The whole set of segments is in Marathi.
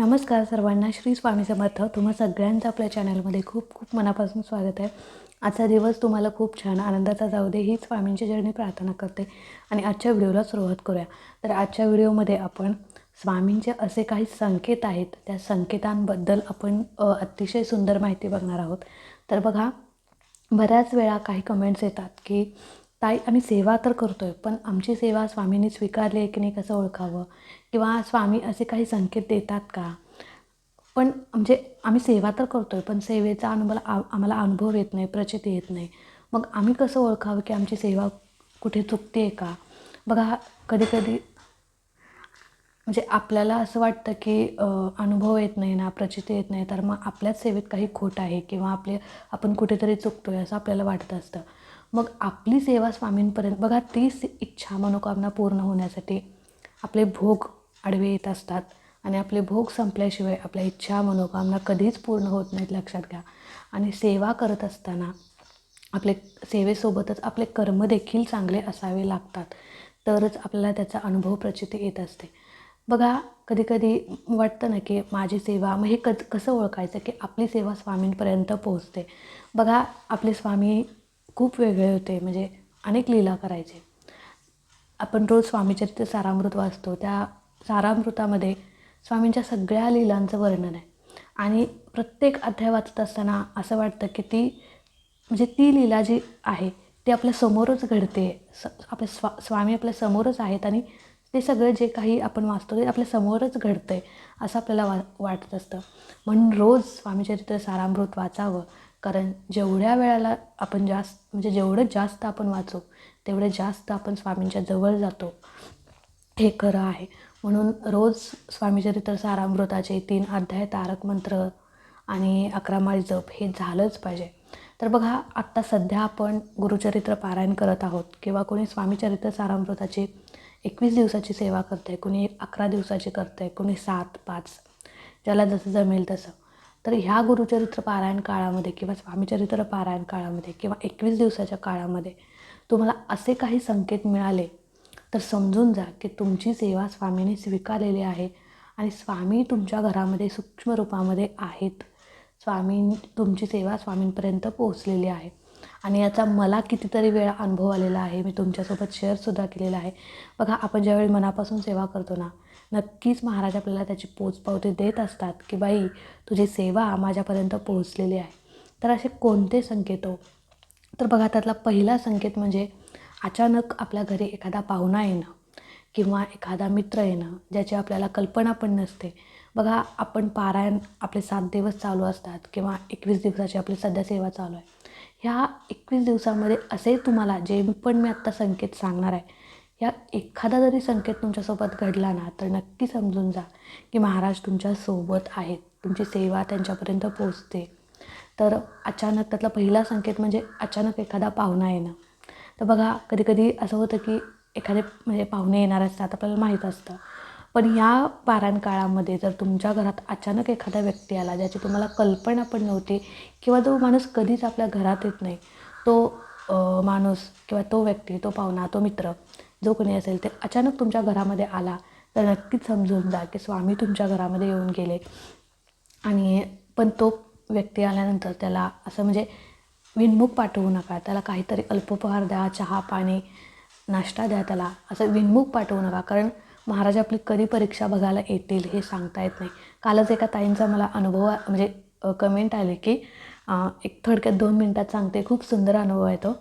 नमस्कार सर्वांना श्री स्वामी समर्थ. तुम्हा सगळ्यांचं आपल्या चॅनलमध्ये खूप खूप मनापासून स्वागत आहे. आजचा दिवस तुम्हाला खूप छान आनंदाचा जाऊ दे ही स्वामींची चरणी प्रार्थना करते. आणि आजच्या व्हिडिओला सुरुवात करूया. तर आजच्या व्हिडिओमध्ये आपण स्वामींचे असे काही संकेत आहेत. त्या संकेतांबद्दल आपण अतिशय सुंदर माहिती बघणार आहोत. तर बघा बऱ्याच वेळा काही कमेंट्स येतात की ताई आम्ही सेवा तर करतो आहे पण आमची सेवा स्वामींनी स्वीकारली आहे की नाही कसं ओळखावं? किंवा स्वामी असे काही संकेत देतात का? पण म्हणजे आम्ही सेवा तर करतो आहे पण सेवेचा अनुभव आ आम्हाला अनुभव येत नाही प्रचिती येत नाही. मग आम्ही कसं ओळखावं की आमची सेवा कुठे चुकते आहे का? बघा कधी कधी म्हणजे आपल्याला असं वाटतं की अनुभव येत नाही ना प्रचिती येत नाही तर मग आपल्याच सेवेत काही खोट आहे किंवा आपले आपण कुठेतरी चुकतो आहे असं आपल्याला वाटत असतं. मग आपली सेवा स्वामींपर्यंत बघा तीच इच्छा मनोकामना पूर्ण होण्यासाठी आपले भोग आडवे येत असतात आणि आपले भोग संपल्याशिवाय आपल्या इच्छा मनोकामना कधीच पूर्ण होत नाहीत लक्षात घ्या. आणि सेवा करत असताना आपले सेवेसोबतच आपले कर्म देखील चांगले असावे लागतात तरच आपल्याला त्याचा अनुभव प्रचिती येत असते. बघा कधीकधी वाटतं ना की माझी सेवा मग हे क कसं ओळखायचं की आपली सेवा स्वामींपर्यंत पोहोचते? बघा आपले स्वामी खूप वेगळे होते. म्हणजे अनेक लीला करायचे. आपण रोज स्वामीचरित्र सारामृत वाचतो. त्या सारामृतामध्ये स्वामींच्या सगळ्या लीलांचं वर्णन आहे. आणि प्रत्येक अध्याय वाचत असताना असं वाटतं की ती म्हणजे ती लीला जी आहे ती आपल्या समोरच घडते. स आपल्या स्वा स्वामी आपल्या समोरच आहेत आणि ते सगळं जे काही आपण वाचतो ते आपल्या समोरच घडतं आहे असं आपल्याला वा वाटत असतं. म्हणून रोज स्वामीचरित्र सारामृत वाचावं. कारण जेवढ्या वेळाला आपण जास्त म्हणजे जेवढं जास्त आपण वाचू तेवढं जास्त आपण स्वामींच्या जवळ जातो. हे खरं आहे. म्हणून रोज स्वामीचरित्र सारामृताचे तीन अध्याय तारक मंत्र आणि अकरा माळी जप हे झालंच पाहिजे. तर बघा आत्ता सध्या आपण गुरुचरित्र पारायण करत आहोत किंवा कोणी स्वामीचरित्र सारामृताची एकवीस दिवसाची सेवा करते कोणी अकरा दिवसाची करते कोणी सात पाच ज्याला जसं जमेल तसं. तर ह्या गुरुचरित्र पारायण काळामध्ये किंवा स्वामीचरित्र पारायण काळामध्ये किंवा एकवीस दिवसाच्या काळामध्ये तुम्हाला असे काही संकेत मिळाले तर समजून जा की तुमची सेवा स्वामीने स्वीकारलेली आहे आणि स्वामी तुमच्या घरामध्ये सूक्ष्म रूपामध्ये आहेत. स्वामी तुमची सेवा स्वामींपर्यंत पोहोचलेली आहे. आणि याचा मला कितीतरी वेळा अनुभव आलेला आहे. मी तुमच्यासोबत शेअरसुद्धा केलेला आहे. बघा आपण ज्यावेळी मनापासून सेवा करतो ना नक्कीच महाराज आपल्याला त्याची पोचपावती देत असतात की बाई तुझी सेवा माझ्यापर्यंत पोहोचलेली आहे. तर असे कोणते संकेत हो? तर बघा त्यातला पहिला संकेत म्हणजे अचानक आपल्या घरी एखादा पाहुणा येणं किंवा एखादा मित्र येणं ज्याची आपल्याला कल्पना पण नसते. बघा आपण पारायण आपले सात दिवस चालू असतात किंवा एकवीस दिवसाची आपली सध्या सेवा चालू आहे. ह्या एकवीस दिवसामध्ये असे तुम्हाला जे पण मी आत्ता संकेत सांगणार आहे या एखादा जरी संकेत तुमच्यासोबत घडला ना तर नक्की समजून जा की महाराज तुमच्यासोबत आहेत. तुमची सेवा त्यांच्यापर्यंत पोचते तर अचानक त्यातला पहिला संकेत म्हणजे अचानक एखादा पाहुणा येणं. तर बघा कधी कधी असं होतं की एखादे म्हणजे पाहुणे येणार असतात आपल्याला माहीत असतं. पण या पारायण काळामध्ये जर तुमच्या घरात अचानक एखादा व्यक्ती आला ज्याची तुम्हाला कल्पना पण नव्हती किंवा जो माणूस कधीच आपल्या घरात येत नाही तो माणूस किंवा तो व्यक्ती तो पाहुणा तो मित्र जो कोणी असेल ते अचानक तुमच्या घरामध्ये आला तर नक्कीच समजून जा की स्वामी तुमच्या घरामध्ये येऊन गेले. आणि पण तो व्यक्ती आल्यानंतर त्याला असं म्हणजे विनमुख पाठवू नका. त्याला काहीतरी अल्पोपहार द्या चहा पाणी नाश्ता द्या त्याला. असं विनमुख पाठवू नका. कारण महाराज आपली कधी परीक्षा बघायला येतील हे सांगता येत नाही. कालच एका ताईंचा मला अनुभव म्हणजे कमेंट आले की एक थोडक्यात दोन मिनटात सांगते. खूप सुंदर अनुभव आहे तो.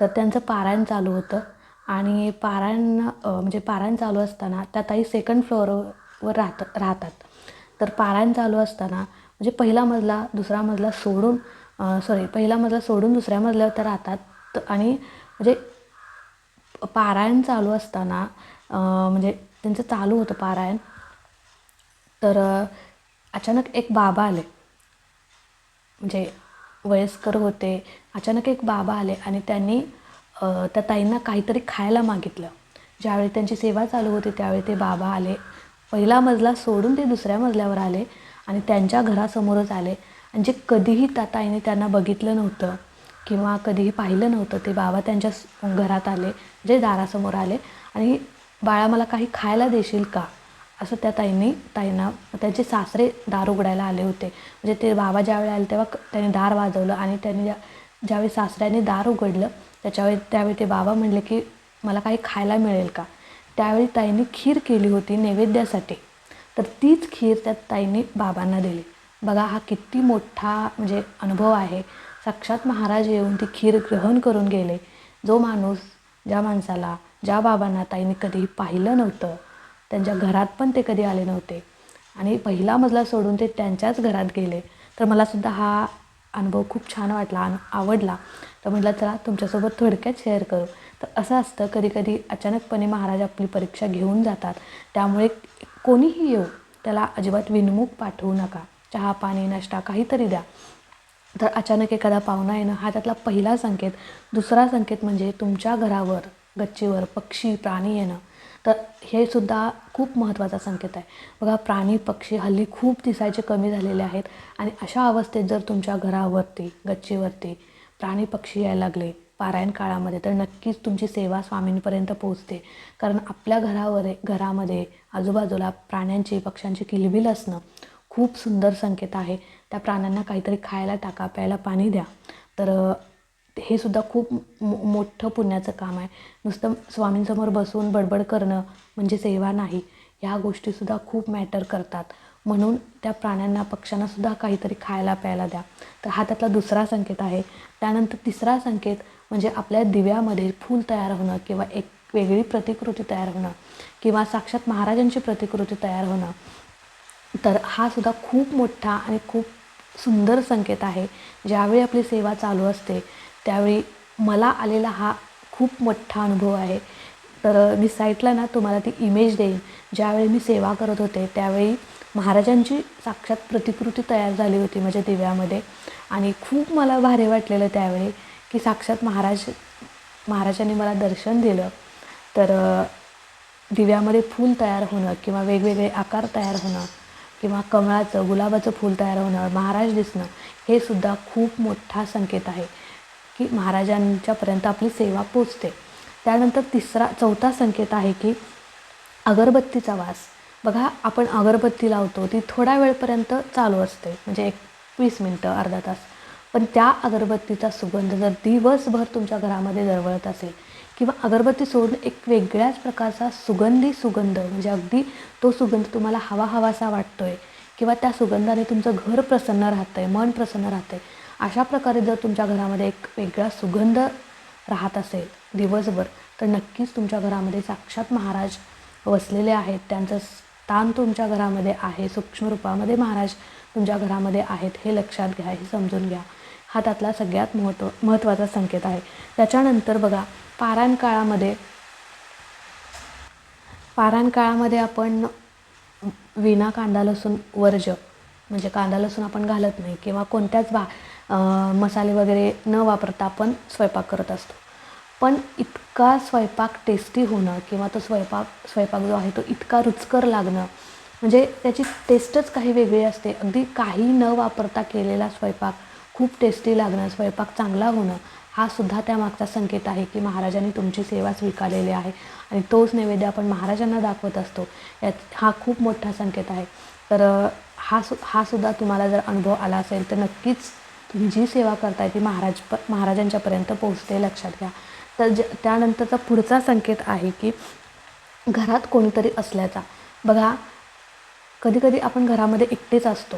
तर त्यांचं पारायण चालू होतं. आणि पारायण म्हणजे पारायण चालू असताना त्या ताई सेकंड फ्लोअरवर राहत राहतात. तर पारायण चालू असताना म्हणजे पहिला मजला दुसरा मजला सोडून सॉरी पहिला मजला सोडून दुसऱ्या मजल्यावर त्या राहतात. आणि म्हणजे पारायण चालू असताना म्हणजे त्यांचं चालू होतं पारायण. तर अचानक एक बाबा आले. म्हणजे वयस्कर होते. अचानक एक बाबा आले आणि त्यांनी त्या ताईंना काहीतरी खायला मागितलं. ज्यावेळी त्यांची सेवा चालू होती त्यावेळी ते बाबा आले. पहिला मजला सोडून ते दुसऱ्या मजल्यावर आले आणि त्यांच्या घरासमोरच आले. आणि जे कधीही त्या ताईने त्यांना बघितलं नव्हतं किंवा कधीही पाहिलं नव्हतं ते बाबा त्यांच्या घरात आले जे दारासमोर आले. आणि बाळा मला काही खायला देशील का? असं त्या ताईंनी ताईंना त्यांचे सासरे दार उघडायला आले होते. म्हणजे ते बाबा ज्यावेळी आले तेव्हा त्यांनी दार वाजवलं आणि त्यांनी ज्या ज्यावेळी सासऱ्याने दार उघडलं त्याच्यावेळी त्यावेळी ते बाबा म्हणले की मला काही खायला मिळेल का? त्यावेळी ताईंनी खीर केली होती नैवेद्यासाठी. तर तीच खीर त्या ताईंनी बाबांना दिली. बघा हा किती मोठा म्हणजे अनुभव आहे. साक्षात महाराज येऊन ती खीर ग्रहण करून गेले. जो माणूस ज्या माणसाला ज्या बाबांना ताईंनी कधीही पाहिलं नव्हतं त्यांच्या घरात पण ते कधी आले नव्हते. आणि पहिला मजला सोडून ते त्यांच्याच घरात गेले. तर मलासुद्धा हा अनुभव खूप छान वाटला आणि आवडला. तर म्हटलं चला तुमच्यासोबत थोडक्यात शेअर करू. तर असं असतं कधी कधी अचानकपणे महाराज आपली परीक्षा घेऊन जातात. त्यामुळे कोणीही येऊ त्याला अजिबात विनमुख पाठवू नका. चहा पाणी नाश्ता काहीतरी द्या. तर अचानक एखादा पाहुणा येणं हा त्यातला पहिला संकेत. दुसरा संकेत म्हणजे तुमच्या घरावर गच्चीवर पक्षी प्राणी येणं. तर हे सुद्धा खूप महत्त्वाचा संकेत आहे. बघा प्राणी पक्षी हल्ली खूप दिसायचे कमी झालेले आहेत आणि अशा अवस्थेत जर तुमच्या घरावरती गच्चीवरती प्राणी पक्षी यायला लागले पारायण काळामध्ये तर नक्कीच तुमची सेवा स्वामींपर्यंत पोहोचते. कारण आपल्या घरावर घरामध्ये आजूबाजूला प्राण्यांची पक्ष्यांची किलबिल असणं खूप सुंदर संकेत आहे. त्या प्राण्यांना काहीतरी खायला टाका प्यायला पाणी द्या. तर हे सुद्धा खूप मो मोठं पुण्याचं काम आहे. नुसतं स्वामींसमोर बसून बडबड करणं म्हणजे सेवा नाही. ह्या गोष्टीसुद्धा खूप मॅटर करतात. म्हणून त्या प्राण्यांना पक्ष्यांनासुद्धा काहीतरी खायला प्यायला द्या. तर हा त्यातला दुसरा संकेत आहे. त्यानंतर तिसरा संकेत म्हणजे आपल्या दिव्यामध्ये फूल तयार होणं किंवा एक वेगळी प्रतिकृती तयार होणं किंवा साक्षात महाराजांची प्रतिकृती तयार होणं. तर हा सुद्धा खूप मोठा आणि खूप सुंदर संकेत आहे. ज्यावेळी आपली सेवा चालू असते त्यावेळी मला आलेला हा खूप मोठा अनुभव आहे. तर मी साईटला ना तुम्हाला ती इमेज देईन. ज्यावेळी मी सेवा करत होते त्यावेळी महाराजांची साक्षात प्रतिकृती तयार झाली होती माझ्या दिव्यामध्ये. आणि खूप मला भारी वाटलेलं त्यावेळी की साक्षात महाराज महाराजांनी मला दर्शन दिलं. तर दिव्यामध्ये फूल तयार होणं किंवा वेगवेगळे आकार तयार होणं किंवा कमळाचं गुलाबाचं फूल तयार होणं महाराज दिसणं हे सुद्धा खूप मोठा संकेत आहे. की महाराजांच्यापर्यंत आपली सेवा पोचते. त्यानंतर तिसरा चौथा संकेत आहे की अगरबत्तीचा वास. बघा आपण अगरबत्ती लावतो ती थोड्या वेळपर्यंत चालू असते म्हणजे एक वीस मिनटं अर्धा तास. पण त्या अगरबत्तीचा सुगंध जर दिवसभर तुमच्या घरामध्ये दरवळत असेल किंवा अगरबत्ती सोडून एक वेगळ्याच प्रकारचा सुगंधी सुगंध म्हणजे अगदी तो सुगंध तुम्हाला हवा हवासा वाटतोय किंवा त्या सुगंधाने तुमचं घर प्रसन्न राहतं आहे मन प्रसन्न राहतं आहे अशा प्रकारे जर तुमच्या घरामध्ये एक वेगळा सुगंध राहत असेल दिवसभर तर नक्कीच तुमच्या घरामध्ये साक्षात महाराज वसलेले आहेत. त्यांचं स्थान तुमच्या घरामध्ये आहे. सूक्ष्म रूपामध्ये महाराज तुमच्या घरामध्ये आहेत हे लक्षात घ्या हे समजून घ्या. हा त्यातला सगळ्यात महत्त्व महत्त्वाचा संकेत आहे. त्याच्यानंतर बघा पारायण काळामध्ये पारायण काळामध्ये आपण विना कांदा लसूण वर्ज म्हणजे कांदा लसूण आपण घालत नाही किंवा कोणत्याच भा मसाले वगैरे न वापरता आपण स्वयंपाक करत असतो. पण इतका स्वयंपाक टेस्टी होणं किंवा तो स्वयंपाक स्वयंपाक जो आहे तो इतका रुचकर लागणं म्हणजे त्याची टेस्टच काही वेगळी असते. अगदी काही न वापरता केलेला स्वयंपाक खूप टेस्टी लागणं स्वयंपाक चांगला होणं हा सुद्धा त्यामागचा संकेत आहे की महाराजांनी तुमची सेवा स्वीकारलेली आहे आणि तोच नैवेद्य आपण महाराजांना दाखवत असतो. यात हा खूप मोठा संकेत आहे. तर हा सु हा सुद्धा तुम्हाला जर अनुभव आला असेल तर नक्कीच जी सेवा करताय ती महाराज प महाराजांच्यापर्यंत पोहोचते लक्षात घ्या. तर ज त्यानंतरचा पुढचा संकेत आहे की घरात कोणीतरी असल्याचा. बघा कधीकधी आपण घरामध्ये एकटेच असतो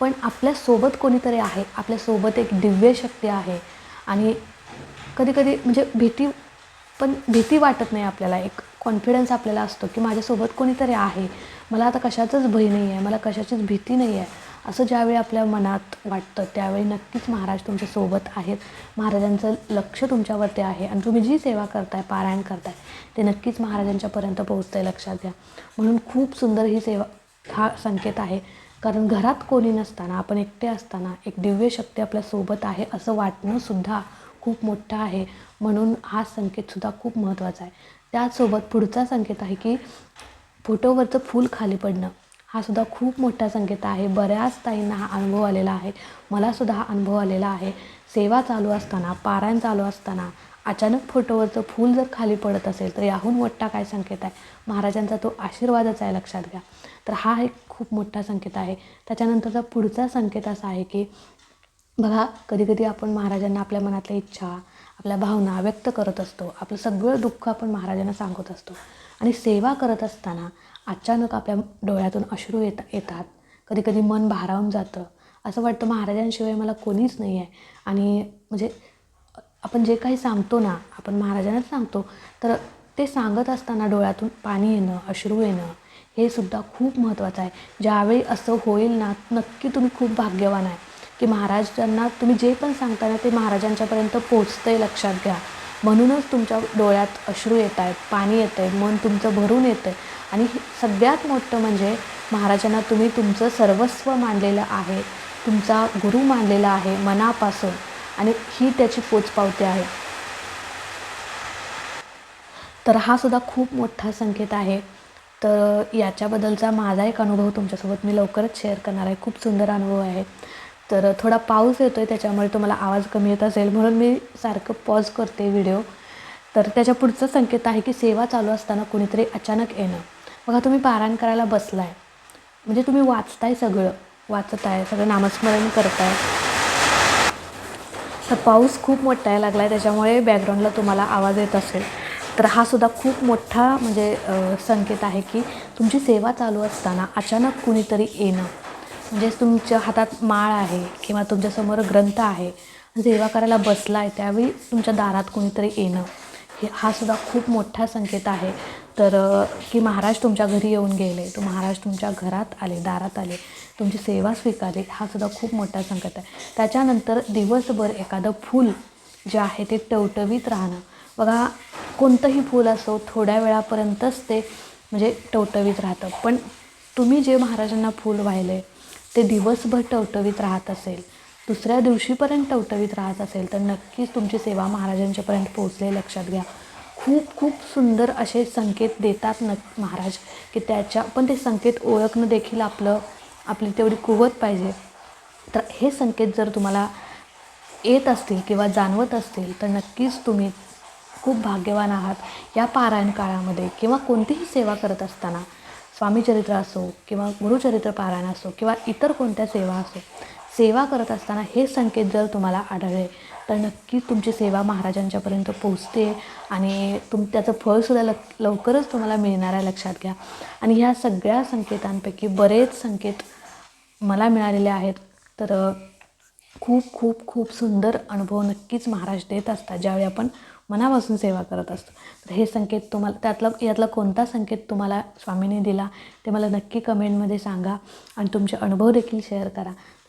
पण आपल्यासोबत कोणीतरी आहे आपल्यासोबत एक दिव्य शक्ती आहे. आणि कधीकधी म्हणजे भीती पण भीती वाटत नाही आपल्याला एक कॉन्फिडन्स आपल्याला असतो की माझ्यासोबत कोणीतरी आहे. मला आता कशाचंच भय नाही आहे मला कशाचीच भीती नाही आहे असं ज्यावेळी आपल्या मनात वाटतं त्यावेळी नक्कीच महाराज तुमच्यासोबत आहेत. महाराजांचं लक्ष तुमच्यावरती आहे आणि तुम्ही जी सेवा करताय पारायण करताय ते नक्कीच महाराजांच्यापर्यंत पोहोचतंय लक्षात घ्या. म्हणून खूप सुंदर ही सेवा हा संकेत आहे. कारण घरात कोणी नसताना आपण एकटे असताना एक दिव्य शक्ती आपल्यासोबत आहे असं वाटणंसुद्धा खूप मोठं आहे. म्हणून हा संकेतसुद्धा खूप महत्त्वाचा आहे. त्याचसोबत पुढचा संकेत आहे की फोटोवरचं फूल खाली पडणं. हा सुद्धा खूप मोठा संकेत आहे. बऱ्याच ताईंना हा अनुभव आलेला आहे. मलासुद्धा हा अनुभव आलेला आहे. सेवा चालू असताना पारायण चालू असताना अचानक फोटोवरचं फूल जर खाली पडत असेल तर याहून मोठा काय संकेत आहे? महाराजांचा तो आशीर्वादच आहे लक्षात घ्या. तर हा एक खूप मोठा संकेत आहे. त्याच्यानंतरचा पुढचा संकेत असा आहे की बघा कधीकधी आपण महाराजांना आपल्या मनातल्या इच्छा आपल्या भावना व्यक्त करत असतो. आपलं सगळं दुःख आपण महाराजांना सांगत असतो. आणि सेवा करत असताना अचानक आपल्या डोळ्यातून अश्रू येत येतात. कधी कधी मन भारावून जातं. असं वाटतं महाराजांशिवाय मला कोणीच नाही आहे आणि म्हणजे आपण जे काही सांगतो ना आपण महाराजांनाच सांगतो तर ते सांगत असताना डोळ्यातून पाणी येणं अश्रू येणं हे सुद्धा खूप महत्त्वाचं आहे. ज्यावेळी असं होईल ना नक्की तुम्ही खूप भाग्यवान आहे. की महाराजांना तुम्ही जे पण सांगता ना ते महाराजांच्यापर्यंत पोचतं आहे लक्षात घ्या. म्हणूनच तुमच्या डोळ्यात अश्रू येत आहेत पाणी येतं आहे मन तुमचं भरून येतं आहे आणि हे सगळ्यात मोठं म्हणजे महाराजांना तुम्ही तुमचं सर्वस्व मानलेलं आहे तुमचा गुरु मानलेला आहे मनापासून आणि ही त्याची पोचपावती आहे. तर हा सुद्धा खूप मोठा संकेत आहे. तर याच्याबद्दलचा माझा एक अनुभव तुमच्यासोबत मी लवकरच शेअर करणार आहे. खूप सुंदर अनुभव आहे. तर थोडा पाऊस येतो आहे त्याच्यामुळे तुम्हाला आवाज कमी येत असेल. म्हणून मी सारखं पॉज करते व्हिडिओ तर त्याच्या पुढचं संकेत आहे की सेवा चालू असताना कोणीतरी अचानक येणं. बघा तुम्ही पारायण करायला बसलाय. म्हणजे तुम्ही वाचताय सगळं. वाचत आहे सगळं नामस्मरण करताय. तर पाऊस खूप मोठा आहे लागला आहे त्याच्यामुळे बॅकग्राऊंडला तुम्हाला आवाज येत असेल. तर हा सुद्धा खूप मोठा म्हणजे संकेत आहे की तुमची सेवा चालू असताना अचानक कुणीतरी येणं. म्हणजे तुमच्या हातात माळ आहे किंवा तुमच्यासमोर ग्रंथ आहे. सेवा करायला बसला आहे त्यावेळी तुमच्या दारात कुणीतरी येणं. हे हा सुद्धा खूप मोठा संकेत आहे. तर की महाराज तुमच्या घरी येऊन गेले तो महाराज तुमच्या घरात आले दारात आले तुमची सेवा स्वीकारली हा सुद्धा खूप मोठा संकेत आहे. त्याच्यानंतर दिवसभर एखादं फूल जे आहे ते टवटवीत राहणं. बघा कोणतंही फूल असो थोड्या वेळापर्यंतच ते म्हणजे टवटवीत राहतं. पण तुम्ही जे महाराजांना फूल वाहिले ते दिवसभर टवटवीत राहत असेल दुसऱ्या दिवशीपर्यंत टवटवीत राहत असेल तर नक्कीच तुमची सेवा महाराजांच्यापर्यंत पोहोचले लक्षात घ्या. खूप खूप सुंदर असे संकेत देतात न महाराज की त्याच्या पण ते संकेत ओळखणं देखील आपलं आपली तेवढी कुवत पाहिजे. तर हे संकेत जर तुम्हाला येत असतील किंवा जाणवत असतील तर नक्कीच तुम्ही खूप भाग्यवान आहात. या पारायण काळामध्ये किंवा कोणतीही सेवा करत असताना स्वामीचरित्र असो किंवा गुरुचरित्र पारायण असो किंवा इतर कोणत्या सेवा असो सेवा करत असताना हे संकेत जर तुम्हाला आढळले तर नक्कीच तुमची सेवा महाराजांच्यापर्यंत पोहोचते आणि तुम त्याचं फळसुद्धा लक लवकरच तुम्हाला मिळणार आहे लक्षात घ्या. आणि ह्या सगळ्या संकेतांपैकी बरेच संकेत मला मिळालेले आहेत. तर खूप खूप खूप सुंदर अनुभव नक्कीच महाराज देत असतात ज्यावेळी आपण मनापासून सेवा करत असतो. तर हे संकेत तुम्हाला त्यातला यातला कोणता संकेत तुम्हाला स्वामीने दिला ते मला नक्की कमेंटमध्ये सांगा आणि तुमचे अनुभव देखील शेअर करा.